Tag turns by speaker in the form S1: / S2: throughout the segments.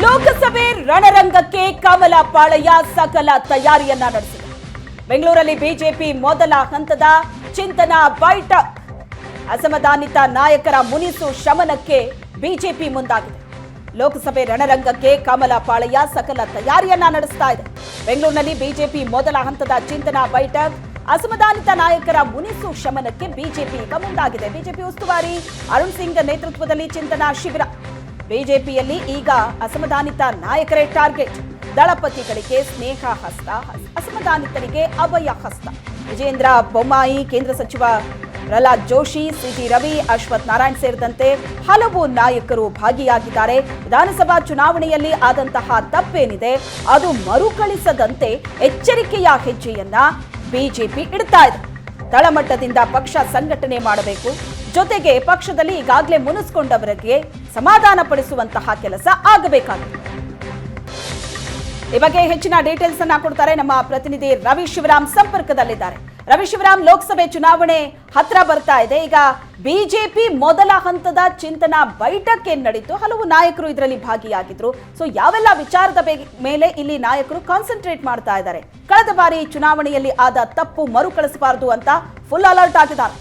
S1: ಲೋಕಸಭೆ ರಣರಂಗಕ್ಕೆ ಕಮಲ ಪಾಳಯ ಸಕಲ ತಯಾರಿಯನ್ನ ನಡೆಸಿದೆ. ಬೆಂಗಳೂರಲ್ಲಿ ಬಿಜೆಪಿ ಮೊದಲ ಹಂತದ ಚಿಂತನಾ ಬೈಠಕ್. ಅಸಮಾಧಾನಿತ ನಾಯಕರ ಮುನಿಸು ಶಮನಕ್ಕೆ ಬಿಜೆಪಿ ಮುಂದಾಗಿದೆ. ಲೋಕಸಭೆ ರಣರಂಗಕ್ಕೆ ಕಮಲ ಪಾಳಯ ಸಕಲ ತಯಾರಿಯನ್ನ ನಡೆಸ್ತಾ ಇದೆ. ಬೆಂಗಳೂರಿನಲ್ಲಿ ಬಿಜೆಪಿ ಮೊದಲ ಹಂತದ ಚಿಂತನಾ ಬೈಠಕ್. ಅಸಮಾಧಾನಿತ ನಾಯಕರ ಮುನಿಸು ಶಮನಕ್ಕೆ ಬಿಜೆಪಿ ಈಗ ಮುಂದಾಗಿದೆ. ಬಿಜೆಪಿ ಉಸ್ತುವಾರಿ ಅರುಣ್ ಸಿಂಗ್ ನೇತೃತ್ವದಲ್ಲಿ ಚಿಂತನಾ ಶಿಬಿರ. ಬಿಜೆಪಿಯಲ್ಲಿ ಈಗ ಅಸಮಾಧಾನಿತ ನಾಯಕರೇ ಟಾರ್ಗೆಟ್. ದಳಪತಿಗಳಿಗೆ ಸ್ನೇಹ ಹಸ್ತ, ಅಸಮಾಧಾನಿತರಿಗೆ ಅಭಯ ಹಸ್ತ. ವಿಜೇಂದ್ರ ಬೊಮ್ಮಾಯಿ, ಕೇಂದ್ರ ಸಚಿವ ಪ್ರಹ್ಲಾದ್ ಜೋಶಿ, ಸಿಟಿ ರವಿ, ಅಶ್ವಥ್ ನಾರಾಯಣ್ ಸೇರಿದಂತೆ ಹಲವು ನಾಯಕರು ಭಾಗಿಯಾಗಿದ್ದಾರೆ. ವಿಧಾನಸಭಾ ಚುನಾವಣೆಯಲ್ಲಿ ಆದಂತಹ ತಪ್ಪೇನಿದೆ, ಅದು ಮರುಕಳಿಸದಂತೆ ಎಚ್ಚರಿಕೆಯ ಹೆಜ್ಜೆಯನ್ನ ಬಿಜೆಪಿ ಇಡ್ತಾ ಇದೆ. ತಳಮಟ್ಟದಿಂದ ಪಕ್ಷ ಸಂಘಟನೆ ಮಾಡಬೇಕು. ಜೊತೆಗೆ ಪಕ್ಷದಲ್ಲಿ ಈಗಾಗಲೇ ಮುನಿಸ್ಕೊಂಡವರಿಗೆ ಸಮಾಧಾನ ಪಡಿಸುವಂತಹ ಕೆಲಸ ಆಗಬೇಕಾಗಿದೆ. ಈ ಬಗ್ಗೆ ಹೆಚ್ಚಿನ ಡೀಟೇಲ್ಸ್ ಅನ್ನ ಕೊಡ್ತಾರೆ ನಮ್ಮ ಪ್ರತಿನಿಧಿ ರವಿ ಶಿವರಾಮ್ ಸಂಪರ್ಕದಲ್ಲಿದ್ದಾರೆ. ರವಿ ಶಿವರಾಮ್, ಲೋಕಸಭೆ ಚುನಾವಣೆ ಹತ್ರ ಬರ್ತಾ ಇದೆ. ಈಗ ಬಿಜೆಪಿ ಮೊದಲ ಹಂತದ ಚಿಂತನಾ ಬೈಠಕ್ ಏನ್ ನಡೀತು. ಹಲವು ನಾಯಕರು ಇದರಲ್ಲಿ ಭಾಗಿಯಾಗಿದ್ರು. ಸೊ ಯಾವೆಲ್ಲ ವಿಚಾರದ ಮೇಲೆ ಇಲ್ಲಿ ನಾಯಕರು ಕಾನ್ಸಂಟ್ರೇಟ್ ಮಾಡ್ತಾ ಇದ್ದಾರೆ? ಕಳೆದ ಬಾರಿ ಚುನಾವಣೆಯಲ್ಲಿ ಆದ ತಪ್ಪು ಮರುಕಳಿಸಬಾರದು ಅಂತ ಫುಲ್ ಅಲರ್ಟ್ ಆಗಿದ್ದಾರೆ.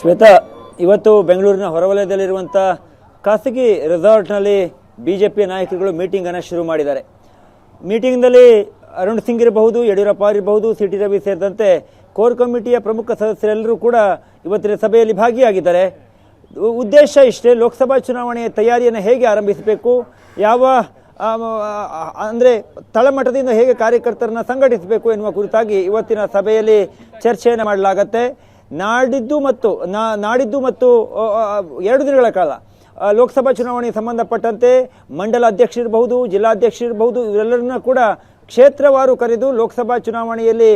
S2: ಶ್ವೇತಾ, ಇವತ್ತು ಬೆಂಗಳೂರಿನ ಹೊರವಲಯದಲ್ಲಿರುವಂಥ ಖಾಸಗಿ ರೆಸಾರ್ಟ್ನಲ್ಲಿ ಬಿ ಜೆ ಪಿ ನಾಯಕರುಗಳು ಮೀಟಿಂಗನ್ನು ಶುರು ಮಾಡಿದ್ದಾರೆ. ಮೀಟಿಂಗ್ನಲ್ಲಿ ಅರುಣ್ ಸಿಂಗ್ ಇರಬಹುದು, ಯಡಿಯೂರಪ್ಪ ಇರಬಹುದು ಸಿ ಟಿ ರವಿ ಸೇರಿದಂತೆ ಕೋರ್ ಕಮಿಟಿಯ ಪ್ರಮುಖ ಸದಸ್ಯರೆಲ್ಲರೂ ಕೂಡ ಇವತ್ತಿನ ಸಭೆಯಲ್ಲಿ ಭಾಗಿಯಾಗಿದ್ದಾರೆ. ಉದ್ದೇಶ ಇಷ್ಟೇ, ಲೋಕಸಭಾ ಚುನಾವಣೆಯ ತಯಾರಿಯನ್ನು ಹೇಗೆ ಆರಂಭಿಸಬೇಕು, ಯಾವ ಅಂದರೆ ತಳಮಟ್ಟದಿಂದ ಹೇಗೆ ಕಾರ್ಯಕರ್ತರನ್ನು ಸಂಘಟಿಸಬೇಕು ಎನ್ನುವ ಕುರಿತಾಗಿ ಇವತ್ತಿನ ಸಭೆಯಲ್ಲಿ ಚರ್ಚೆಯನ್ನು ಮಾಡಲಾಗತ್ತೆ. ನಾಡಿದ್ದು ಮತ್ತು ನಾಡಿದ್ದು ಮತ್ತು ಎರಡು ದಿನಗಳ ಕಾಲ. ಲೋಕಸಭಾ ಚುನಾವಣೆಗೆ ಸಂಬಂಧಪಟ್ಟಂತೆ ಮಂಡಲ ಅಧ್ಯಕ್ಷರಿರಬಹುದು ಜಿಲ್ಲಾಧ್ಯಕ್ಷರಿರಬಹುದು ಇವರೆಲ್ಲರನ್ನ ಕೂಡ ಕ್ಷೇತ್ರವಾರು ಕರೆದು ಲೋಕಸಭಾ ಚುನಾವಣೆಯಲ್ಲಿ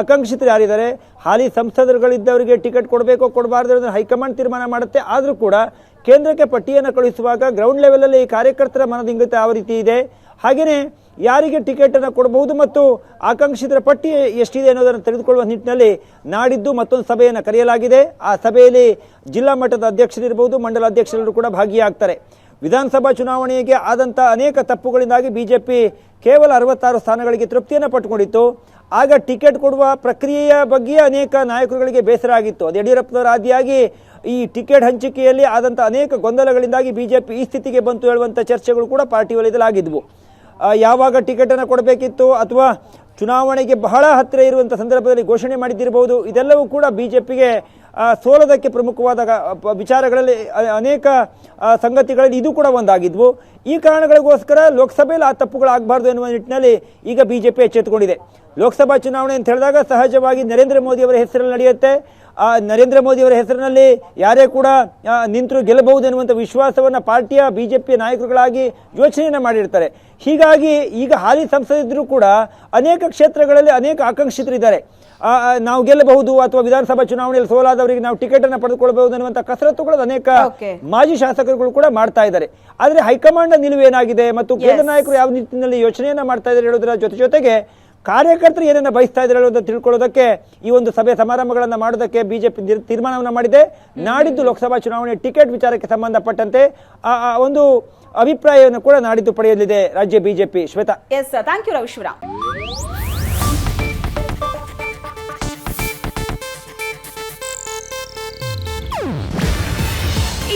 S2: ಆಕಾಂಕ್ಷಿತರು ಯಾರಿದ್ದಾರೆ? ಹಾಲಿ ಸಂಸದರುಗಳಿದ್ದವರಿಗೆ ಟಿಕೆಟ್ ಕೊಡಬೇಕೋ ಕೊಡಬಾರ್ದು ಅದನ್ನು ಹೈಕಮಾಂಡ್ ತೀರ್ಮಾನ ಮಾಡುತ್ತೆ. ಆದರೂ ಕೂಡ ಕೇಂದ್ರಕ್ಕೆ ಪಟ್ಟಿಯನ್ನು ಕಳುಹಿಸುವಾಗ ಗ್ರೌಂಡ್ ಲೆವೆಲಲ್ಲಿ ಕಾರ್ಯಕರ್ತರ ಮನದಿಂಗಿತ ಆ ರೀತಿ ಇದೆ. ಹಾಗೆಯೇ ಯಾರಿಗೆ ಟಿಕೆಟನ್ನು ಕೊಡಬಹುದು ಮತ್ತು ಆಕಾಂಕ್ಷಿತರ ಪಟ್ಟಿ ಎಷ್ಟಿದೆ ಅನ್ನೋದನ್ನು ತೆಗೆದುಕೊಳ್ಳುವ ನಿಟ್ಟಿನಲ್ಲಿ ನಾಡಿದ್ದು ಮತ್ತೊಂದು ಸಭೆಯನ್ನು ಕರೆಯಲಾಗಿದೆ. ಆ ಸಭೆಯಲ್ಲಿ ಜಿಲ್ಲಾ ಮಟ್ಟದ ಅಧ್ಯಕ್ಷರಿರ್ಬೋದು, ಮಂಡಲ ಅಧ್ಯಕ್ಷರು ಕೂಡ ಭಾಗಿಯಾಗ್ತಾರೆ. ವಿಧಾನಸಭಾ ಚುನಾವಣೆಗೆ ಆದಂಥ ಅನೇಕ ತಪ್ಪುಗಳಿಂದಾಗಿ ಬಿಜೆಪಿ ಕೇವಲ ಅರವತ್ತಾರು ಸ್ಥಾನಗಳಿಗೆ ತೃಪ್ತಿಯನ್ನು ಪಟ್ಟುಕೊಂಡಿತ್ತು. ಆಗ ಟಿಕೆಟ್ ಕೊಡುವ ಪ್ರಕ್ರಿಯೆಯ ಬಗ್ಗೆ ಅನೇಕ ನಾಯಕರುಗಳಿಗೆ ಬೇಸರ ಆಗಿತ್ತು. ಅದು ಯಡಿಯೂರಪ್ಪನವರ ಆದಿಯಾಗಿ ಈ ಟಿಕೆಟ್ ಹಂಚಿಕೆಯಲ್ಲಿ ಆದಂಥ ಅನೇಕ ಗೊಂದಲಗಳಿಂದಾಗಿ ಬಿಜೆಪಿ ಈ ಸ್ಥಿತಿಗೆ ಬಂತು ಹೇಳುವಂಥ ಚರ್ಚೆಗಳು ಕೂಡ ಪಾರ್ಟಿ ವಲಯದಲ್ಲಿ ಆಗಿದ್ವು. ಯಾವಾಗ ಟಿಕೆಟನ್ನು ಕೊಡಬೇಕಿತ್ತು ಅಥವಾ ಚುನಾವಣೆಗೆ ಬಹಳ ಹತ್ತಿರ ಇರುವಂಥ ಸಂದರ್ಭದಲ್ಲಿ ಘೋಷಣೆ ಮಾಡಿದ್ದಿರಬಹುದು, ಇದೆಲ್ಲವೂ ಕೂಡ ಬಿ ಜೆ ಪಿಗೆ ಸೋಲೋದಕ್ಕೆ ಪ್ರಮುಖವಾದ ವಿಚಾರಗಳಲ್ಲಿ ಅನೇಕ ಸಂಗತಿಗಳಲ್ಲಿ ಇದು ಕೂಡ ಒಂದಾಗಿದ್ವು. ಈ ಕಾರಣಗಳಿಗೋಸ್ಕರ ಲೋಕಸಭೆಯಲ್ಲಿ ಆ ತಪ್ಪುಗಳಾಗಬಾರ್ದು ಎನ್ನುವ ನಿಟ್ಟಿನಲ್ಲಿ ಈಗ ಬಿ ಜೆ ಪಿ ಎಚ್ಚೆತ್ತುಕೊಂಡಿದೆ. ಲೋಕಸಭಾ ಚುನಾವಣೆ ಅಂತ ಹೇಳಿದಾಗ ಸಹಜವಾಗಿ ನರೇಂದ್ರ ಮೋದಿ ಅವರ ಹೆಸರಲ್ಲಿ ನಡೆಯುತ್ತೆ. ಆ, ನರೇಂದ್ರ ಮೋದಿಯವರ ಹೆಸರಿನಲ್ಲಿ ಯಾರೇ ಕೂಡ ನಿಂತರೂ ಗೆಲ್ಲಬಹುದು ಎನ್ನುವಂಥ ವಿಶ್ವಾಸವನ್ನು ಪಾರ್ಟಿಯ ಬಿ ಜೆ ಪಿ ನಾಯಕರುಗಳಾಗಿ ಯೋಚನೆಯನ್ನು ಮಾಡಿರ್ತಾರೆ. ಹೀಗಾಗಿ ಈಗ ಹಾಲಿ ಸಂಸದಿದ್ರು ಕೂಡ ಅನೇಕ ಕ್ಷೇತ್ರಗಳಲ್ಲಿ ಅನೇಕ ಆಕಾಂಕ್ಷಿತರಿದ್ದಾರೆ. ನಾವು ಗೆಲ್ಲಬಹುದು ಅಥವಾ ವಿಧಾನಸಭಾ ಚುನಾವಣೆಯಲ್ಲಿ ಸೋಲಾದವರಿಗೆ ನಾವು ಟಿಕೆಟ್ ಅನ್ನು ಪಡೆದುಕೊಳ್ಳಬಹುದು ಅನ್ನುವಂಥ ಕಸರತ್ತುಗಳು ಅನೇಕ ಮಾಜಿ ಶಾಸಕರುಗಳು ಕೂಡ ಮಾಡ್ತಾ ಇದ್ದಾರೆ. ಆದರೆ ಹೈಕಮಾಂಡ್ ನಿಲುವು ಏನಾಗಿದೆ ಮತ್ತು ಕೇಂದ್ರ ನಾಯಕರು ಯಾವ ನಿಟ್ಟಿನಲ್ಲಿ ಯೋಚನೆಯನ್ನ ಮಾಡ್ತಾ ಇದ್ದಾರೆ ಹೇಳೋದರ ಜೊತೆ ಜೊತೆಗೆ ಕಾರ್ಯಕರ್ತರು ಏನನ್ನ ಬಯಸ್ತಾ ಇದ್ದಾರೆ ಹೇಳೋದನ್ನ ತಿಳ್ಕೊಳ್ಳೋದಕ್ಕೆ ಈ ಒಂದು ಸಭೆ ಸಮಾರಂಭಗಳನ್ನು ಮಾಡೋದಕ್ಕೆ ಬಿಜೆಪಿ ತೀರ್ಮಾನವನ್ನ ಮಾಡಿದೆ. ನಾಡಿದ್ದು ಲೋಕಸಭಾ ಚುನಾವಣೆ ಟಿಕೆಟ್ ವಿಚಾರಕ್ಕೆ ಸಂಬಂಧಪಟ್ಟಂತೆ ಒಂದು ಅಭಿಪ್ರಾಯವನ್ನು ಕೂಡ ನಾಡಿದ್ದು ಪಡೆಯಲಿದೆ ರಾಜ್ಯ BJP. Shweta.
S1: Yes thank you Ravi